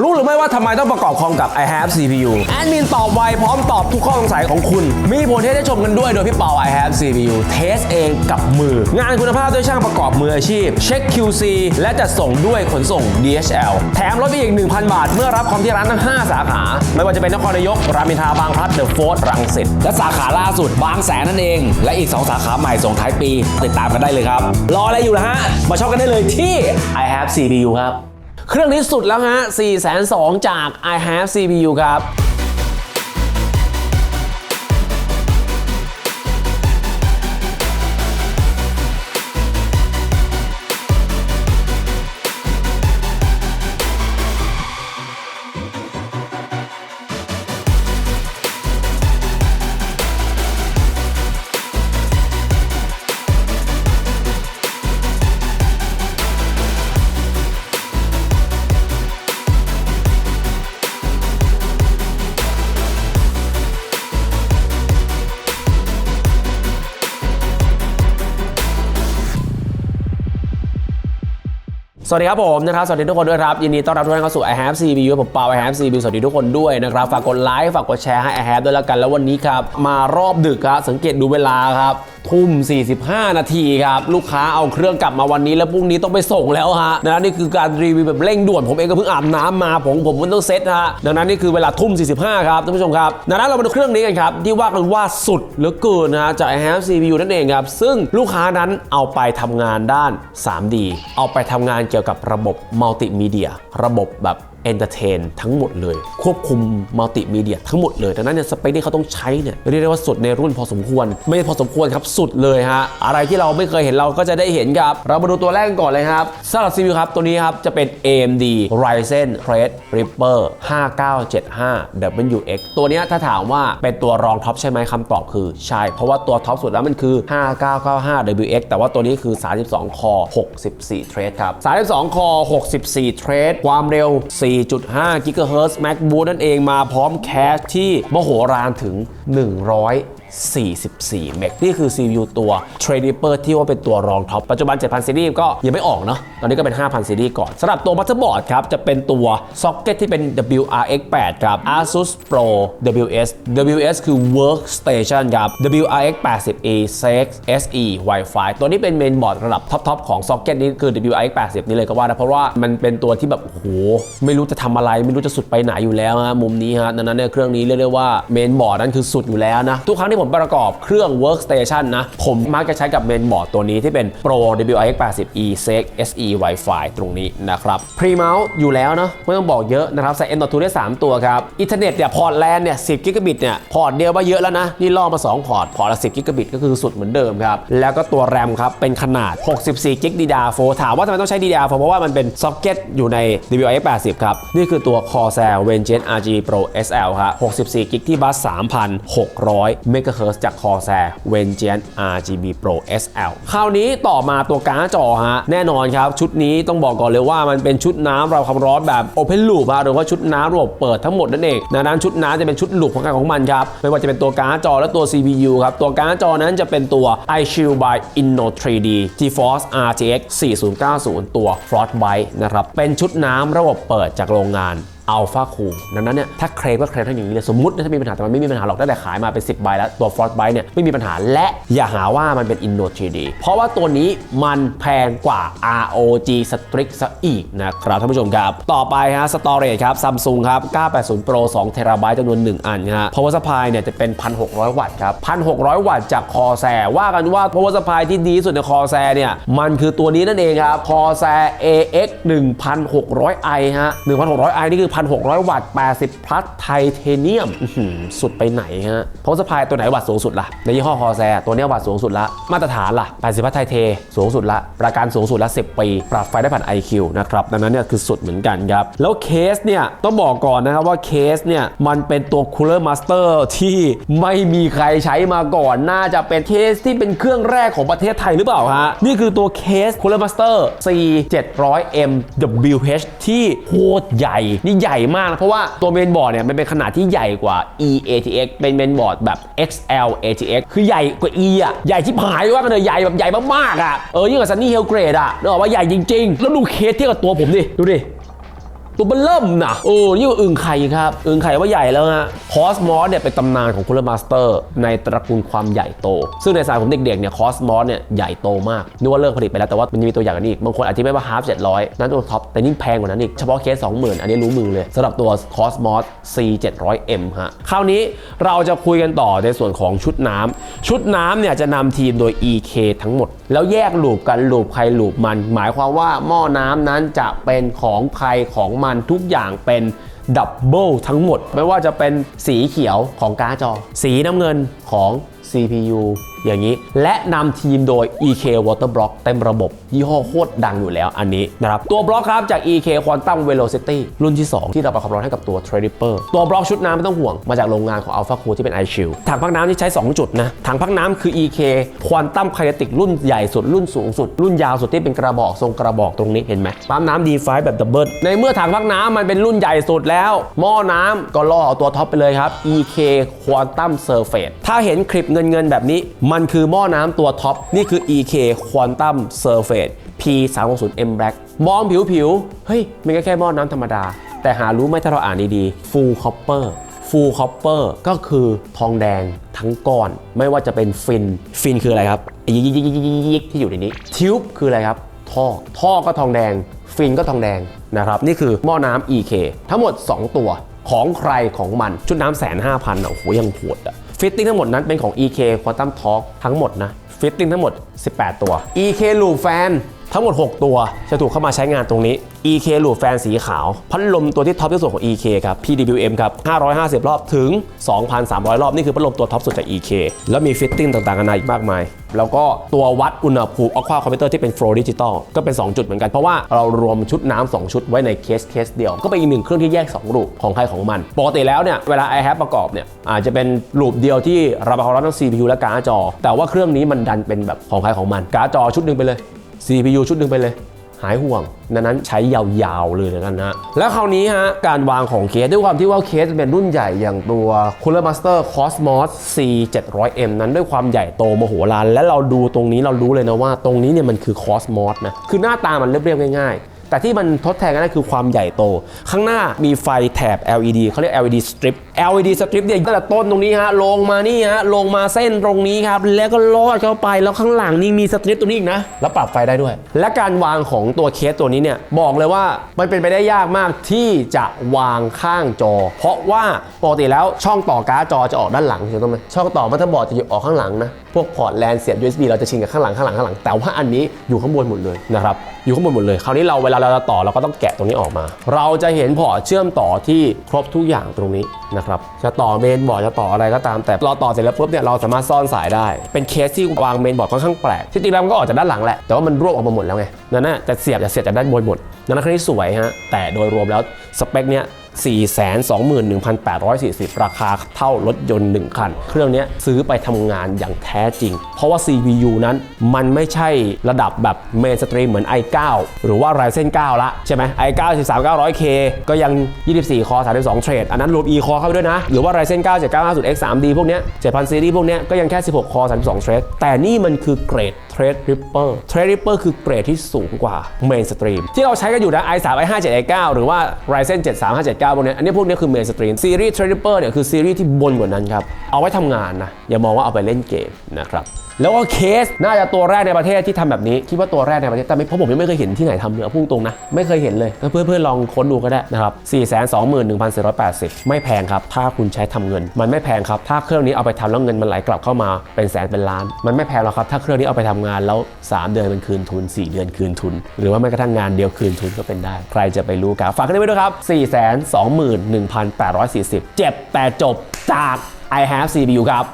รู้หรือไม่ว่าทำไมต้องประกอบคอมกับ i have CPU แอดมินตอบไวพร้อมตอบทุกข้อสงสัยของคุณ มีผลให้ได้ชมกันด้วยโดยพี่เปา i have CPU เทสเองกับมือ งานคุณภาพด้วยช่างประกอบมืออาชีพ เช็ค QC และจัดส่งด้วยขนส่ง DHL แถมลดไปอีก 1,000 บาท เมื่อรับคอมที่ร้านทั้ง 5 สาขา ไม่ว่าจะเป็นนครนายก รามอินทราบางพลัดเดอะโฟร์รังสิตและสาขาล่าสุดบางแสนนั่นเอง และอีก 2 สาขาใหม่ส่งท้ายปี ติดตามกันได้เลยครับรออะไรอยู่นะฮะมาชอปกันได้เลยที่ i have CPU ครับ เครื่องนี้สุดแล้วฮะ4 2 0 0 0จาก i have CPU ครับ สวัสดีครับผมนะครับ สวัสดีทุกคนด้วยครับ ยินดีต้อนรับทุกท่านเข้าสู่ i have CPU ผมเปา i have CPU สวัสดีทุกคนด้วยนะครับ ฝากกดไลค์ ฝากกดแชร์ให้ i have ด้วยแล้วกัน แล้ววันนี้ครับ มารอบดึกครับ สังเกตดูเวลาครับ ทุ่ม 45 นาทีครับ ลูกค้าเอาเครื่องกลับมาวันนี้แล้วพรุ่งนี้ต้องไปส่งแล้วฮะนะนี่คือการรีวิวแบบเร่งด่วนผมเองก็เพิ่งอาบน้ำมาผมผมมันต้องเซ็ตฮะดังนั้นนี่คือเวลาทุ่ม 45 ครับท่านผู้ชมครับดังนั้นเรามาดูเครื่องนี้กันครับ ที่ว่ากันว่าสุดเหลือเกินนะจาก i have CPU นั่นเองครับ ซึ่งลูกค้านั้นเอาไปทำงานด้าน 3D เอาไปทำงานเกี่ยวกับระบบมัลติมีเดีย ระบบแบบ เอนเตอร์เทนทั้งหมดเลย ควบคุมมัลติมีเดียทั้งหมดเลยดังนั้นเนี่ยสเปคที่เขาต้องใช้เนี่ยเรียกได้ว่าสุดในรุ่นพอสมควร ไม่พอสมควรครับสุดเลยฮะอะไรที่เราไม่เคยเห็นเราก็จะได้เห็นครับ เรามาดูตัวแรกกันก่อนเลยครับสำหรับ CPU ครับตัวนี้ครับจะเป็น AMD Ryzen Threadripper 5975 WX ตัวนี้ถ้าถามว่าเป็นตัวรองท็อปใช่ไหมคำตอบคือใช่ เพราะว่าตัวท็อปสุดแล้วมันคือ 5995 WX แต่ว่าตัวนี้คือ 32 คอ 64 เทรดครับ 32 คอ 64 เทรดความเร็ว4.5 GHz MacBook นั่นเองมาพร้อมแคชที่มโหฬารถึง 100 44 เมกนี่คือ CPU ตัว Threadripper ที่ว่าเป็นตัวรองท็อป ปัจจุบัน 7,000 ซีรีส์ก็ยังไม่ออกเนาะตอนนี้ก็เป็น 5,000 ซีรีส์ก่อนสำหรับตัว motherboard ครับ จะเป็นตัวซ็อกเก็ตที่เป็น WRX 8ครับ Asus Pro WS WS คือ Workstation ครับ WRX 80E 6 SE Wi-Fi ตัวนี้เป็นเมนบอร์ดระดับท็อปๆของซ็อกเก็ตนี้คือ WRX 80 นี่เลยก็ว่านะเพราะว่ามันเป็นตัวที่แบบโอ้โหไม่รู้จะทำอะไรไม่รู้จะสุดไปไหนอยู่แล้วฮะมุมนี้ฮะดังนั้นเนี่ยเครื่องนี้เรียกได้ว่าเมนบอร์ดนั้นคือสุดอยู่แล้วนะทุกครั้งที่ผมประกอบเครื่อง Workstation นะ ผมมักจะใช้กับเมนบอร์ดตัวนี้ที่เป็น Pro WRX 80E 6 SE Wi-Fi ตรงนี้นะครับ Pre Mount อยู่แล้วเนาะไม่ต้องบอกเยอะนะครับ ใส่ M.2 ได้ 3 ตัวครับ อินเทอร์เน็ตเนี่ยพอร์ตแลนเนี่ย 10 กิกะบิตเนี่ย พอร์ตเดียวว่าเยอะแล้วนะ นี่ล่อมา 2 พอร์ต พอร์ตละ 10 กิกะบิตก็คือสุดเหมือนเดิมครับ แล้วก็ตัวแรมครับ เป็นขนาด 64 กิก DDR4 ถามว่าทำไมต้องใช้ DDR4 เพราะว่ามันเป็นซ็อกเก็ตอยู่ใน WRX 80ครับนี่คือตัว Corsair Vengeance RG Pro SL ครับ64 กิกที่บัส3,600เมกะเฮิร์จาก Corsair Vengeance RGB Pro SL คราวนี้ต่อมาตัวการ์ดจอฮะ แน่นอนครับ ชุดนี้ต้องบอกก่อนเลยว่ามันเป็นชุดน้ำราความร้อนแบบ Open Loop ฮะหรือว่าชุดน้ำระบบเปิดทั้งหมดนั่นเองดังนั้นชุดน้ำจะเป็นชุดลูปของการของมันครับ ไม่ว่าจะเป็นตัวการ์ดจอและตัว CPU ครับ ตัวการ์ดจอนั้นจะเป็นตัว iShield by Inno 3D GeForce RTX 4090 ตัว Frostbite นะครับเป็นชุดน้ำระบบเปิดจากโรงงานอัลฟาคูดังนั้นเนี่ยถ้าเคลมก็เคลมทั้งอย่างนี้เลยสมมติถ้ามีปัญหาแต่มันไม่มีปัญหาหรอกตั้งแต่ขายมาเป็น 10 ใบแล้ว ตัว Frost Bite เนี่ยไม่มีปัญหาและอย่าหาว่ามันเป็น Inno 3D เพราะว่าตัวนี้มันแพงกว่า ROG Strix ซะอีกนะครับท่านผู้ชมครับ ต่อไปฮะ Storage ครับ Samsung ครับ 980 Pro 2 t b จำนวน 1 อันฮะ Power Supply เนี่ยจะเป็น 1,600 วัตต์ครับ 1,600 วัตต์จาก Corsair ว่ากันว่า Power Supply ที่ดีที่สุดใน Corsair เนี่ยมันคือตัวนี้นั่นเองครับ Corsair AX 1,600i ฮะ 1,600i นี่คือ1,600 วัตต์ 80 พลัสไทเทเนียมอื้อหือสุดไปไหนฮะ Power Supply ตัวไหนวัตต์สูงสุดล่ะ ในยี่ห้อ Corsair ตัวเนี้ยวัตต์สูงสุดละ มาตรฐานล่ะ 80 พลัสไทเท สูงสุดละ ประกันสูงสุดละ 10 ปี ปรับไฟได้ผ่าน IQ นะครับ ดังนั้นเนี่ยคือสุดเหมือนกันครับ แล้วเคสเนี่ยต้องบอกก่อนนะครับว่าเคสเนี่ยมันเป็นตัว Cooler Master ที่ไม่มีใครใช้มาก่อน น่าจะเป็นเคสที่เป็นเครื่องแรกของประเทศไทยหรือเปล่าฮะ นี่คือตัวเคส Cooler Master C 700M WH ที่โคตรใหญ่นี่ใหญ่มากนะเพราะว่าตัวเมนบอร์ดเนี่ยมันเป็นขนาดที่ใหญ่กว่า E ATX เป็นเมนบอร์ดแบบ XL ATX คือใหญ่กว่า E อะใหญ่ชิบหายว่ากันเลยใหญ่แบบใหญ่มากๆอะเออยิ่งกว่า Sunny Hill Grade อะนึกออกว่าใหญ่จริงๆ แล้วดูเคสเทียบกับตัวผมดิดูดิ ตัวเบลเริ่มนะโอ้นี่ว่าอึ่งไข่ครับ อึ่งไข่ว่าใหญ่แล้วฮะคอสมอสเนี่ยเป็นตำนานของคูลเลอร์มาสเตอร์ ในตระกูลความใหญ่โต ซึ่งในสายผมเด็กๆเนี่ยคอสมอสเนี่ยใหญ่โตมากนึกว่าเลิกผลิตไปแล้วแต่ว่ามันยังมีตัวอย่างกันอีกบางคนอาจจะไม่ว่าฮาร์ฟ700นั้นตัวท็อปแต่นี่แพงกว่านั้นอีกเฉพาะเคส20,000อันนี้รู้มือเลยสำหรับตัวคอสมอส C 700M ฮะคราวนี้เราจะคุยกันต่อในส่วนของชุดน้ำชุดน้ำเนี่ยจะนำทีมโดย EK ทั้งหมด แล้วแยกลูปกันลูปใครลูปมัน หมายความว่าหม้อน้ำนั้นจะเป็นของใครของมันทุกอย่างเป็นดับเบิลทั้งหมด ไม่ว่าจะเป็นสีเขียวของการ์ดจอ สีน้ำเงินของ CPU อย่างนี้ และนำทีมโดย EK Water Block เต็มระบบ ยี่ห้อโคตรดังอยู่แล้วอันนี้นะครับ ตัวบล็อกครับจาก EK Quantum Velocity รุ่นที่ 2 ที่เราประกอบร้อนให้กับตัว t r a d e r ตัวบล็อกชุดน้ำไม่ต้องห่วง มาจากโรงงานของ Alpha Cool ที่เป็น iShield ถังพักน้ำที่ใช้ 2 จุดนะ ถังพักน้ำคือ EK Quantum Kinetic รุ่นใหญ่สุด รุ่นสูงสุด รุ่นยาวสุดที่เป็นกระบอกทรงกระบอกตรงนี้เห็นไหมปั๊มน้ำ D5 แบบดับเบิลในเมื่อถังพักน้ำมันเป็นรุ่นใหญ่สุดแล้ว หม้อน้ำก็ล่อเอาตัวท็อปไปเลยครับ EK Quantum Surface ถ้าเห็นคลิปเงินเงินแบบนี้มันคือหม้อน้ำตัวท็อป นี่คือ EK Quantum Surface P 3 6 0 M Black มองผิวๆ เฮ้ย มันก็แค่หม้อน้ำธรรมดา แต่หารู้ไหมถ้าเราอ่านดีๆ Full Copper Full Copper ก็คือทองแดงทั้งก้อน ไม่ว่าจะเป็นฟิน ฟินคืออะไรครับอ้ยิกยิกยิกยิกยิกยิกที่อยู่ในนี้ทิวบคืออะไรครับ ท่อ ท่อก็ทองแดง ฟินก็ทองแดงนะครับ นี่คือหม้อน้ำ EK ทั้งหมด 2 ตัวของใครของมัน ชุดน้ำแสนห้าพันโอ้โหยังโหดอะ ฟิตติ้งทั้งหมดนั้นเป็นของ EK Quantum talk ทั้งหมดนะฟิตติ้งทั้งหมด 18 ตัว EK Loop Fan ทั้งหมด 6 ตัวจะถูกเข้ามาใช้งานตรงนี้ EK Loop Fan สีขาว พัดลมตัวที่ท็อปที่สุดของ EK ครับ PWM ครับ 550 รอบถึง 2,300 รอบ นี่คือพัดลมตัวท็อปสุดจาก EK แล้วมีฟิตติ้งต่างๆกันอีกมากมาย แล้วก็ตัววัดอุณหภูมิ Aqua Computer ที่เป็น Flow Digital ก็เป็น 2 จุดเหมือนกัน เพราะว่าเรารวมชุดน้ำ2ชุดไว้ในเคสเคสเดียว ก็เป็นอีกหนึ่งเครื่องที่แยก2รูปของใครของมัน ปกติแล้วเนี่ยเวลา i h a v e ประกอบเนี่ยอาจจะเป็นรูปเดียวที่ระบายความร้อนทั้ง CPU และการ์ดจอ แต่ว่าเครื่องนี้มันดันเป็นแบบของใครของมันการ์ดจอชุดหนึ่งไปเลย CPU ชุดหนึ่งไปเลย หายห่วง ดังนั้นใช้ยาวๆเลยนะนะ แล้วคราวนี้ฮะ การวางของเคสด้วยความที่ว่าเคสเป็นรุ่นใหญ่อย่างตัว Cooler Master Cosmos C 700M นั้นด้วยความใหญ่โตมโหฬารและเราดูตรงนี้เรารู้เลยนะว่า ตรงนี้เนี่ยมันคือ Cosmos นะ คือหน้าตามันเรียบๆง่ายๆ แต่ที่มันทดแทนกันได้คือความใหญ่โต ข้างหน้ามีไฟแถบ LED เขาเรียก LED strip LED strip เนี่ยตั้งแต่ต้นตรงนี้ฮะลงมานี่ฮะลงมาเส้นตรงนี้ครับแล้วก็ลอดเข้าไปแล้วข้างหลังนี่มีสตริปตรงนี้อีกนะแล้วปรับไฟได้ด้วย และการวางของตัวเคสตัวนี้เนี่ยบอกเลยว่ามันเป็นไปได้ยากมากที่จะวางข้างจอ เพราะว่าปกติแล้วช่องต่อการ์ดจอจะออกด้านหลังถูกต้องไหมช่องต่อมัตเตอร์บอร์ดจะอยู่ออกข้างหลังนะพวกพอร์ตแลนเสียบ USB เราจะชินกับข้างหลังข้างหลังข้างหลังแต่ว่าอันนี้อยู่ข้างบนหมดเลยนะครับ อยู่ข้างบนหมดเลย คราวนี้เราเวลาเราจะต่อเราก็ต้องแกะตรงนี้ออกมา เราจะเห็นพอร์ตเชื่อมต่อที่ครบทุกอย่างตรงนี้นะครับ จะต่อเมนบอร์ดจะต่ออะไรก็ตาม แต่เราต่อเสร็จแล้วปุ๊บเนี่ยเราสามารถซ่อนสายได้ เป็นเคสที่วางเมนบอร์ดค่อนข้างแปลก ที่จริงแล้วมันก็ออกจากด้านหลังแหละ แต่ว่ามันรวบออกมาหมดแล้วไง นั่นน่ะแต่เสียบจะเสียบจากด้านบนหมด นั่นคือที่สวยฮะ แต่โดยรวมแล้วสเปคเนี้ย 421,840 ราคาเท่ารถยนต์ 1 คัน เครื่องนี้ซื้อไปทำงานอย่างแท้จริง เพราะว่า CPU นั้นมันไม่ใช่ระดับแบบเมนสตรีมเหมือน i9 หรือว่า Ryzen 9ละใช่ไหม i9 13900K ก็ยัง 24 คอ 32 เทรด อันนั้นรวม e คอเข้าไปด้วยนะ หรือว่า Ryzen 9 7950X 3D พวกเนี้ย7,000ซีรีส์พวกเนี้ยก็ยังแค่ 16 คอ 32 เทรด แต่นี่มันคือเกรด Thread Ripper Thread Ripper คือเกรดที่สูงกว่า Mainstream ที่เราใช้กันอยู่นะ i3 i5 7 i9 หรือว่า Ryzen 7 3 5 7 9พวกนี้อันนี้พวกนี้คือ Mainstream ซีรีส์ Thread Ripper เนี่ยคือซีรีส์ที่บนกว่านั้นครับ เอาไว้ทำงานนะ อย่ามองว่าเอาไปเล่นเกมนะครับแล้วก็เคสน่าจะตัวแรกในประเทศที่ทำแบบนี้ คิดว่าตัวแรกในประเทศ แต่ไม่เพราะผมยังไม่เคยเห็นที่ไหนทำเนื้อพุ่งตรงนะ ไม่เคยเห็นเลย เพื่อนๆลองค้นดูก็ได้นะครับ421,480 ไม่แพงครับ ถ้าคุณใช้ทำเงิน มันไม่แพงครับ ถ้าเครื่องนี้เอาไปทำแล้วเงินมันไหลกลับเข้ามาเป็นแสนเป็นล้าน มันไม่แพงหรอกครับ ถ้าเครื่องนี้เอาไปทำงานแล้ว 3 เดือนมันคืนทุน 4 เดือนคืนทุน หรือว่าแม้กระทั่งงานเดียวคืนทุนก็เป็นได้ ใครจะไปรู้กันฝากกันไว้ด้วยครับ21,840 เจ็บแต่จบจาก I have CPU ครับ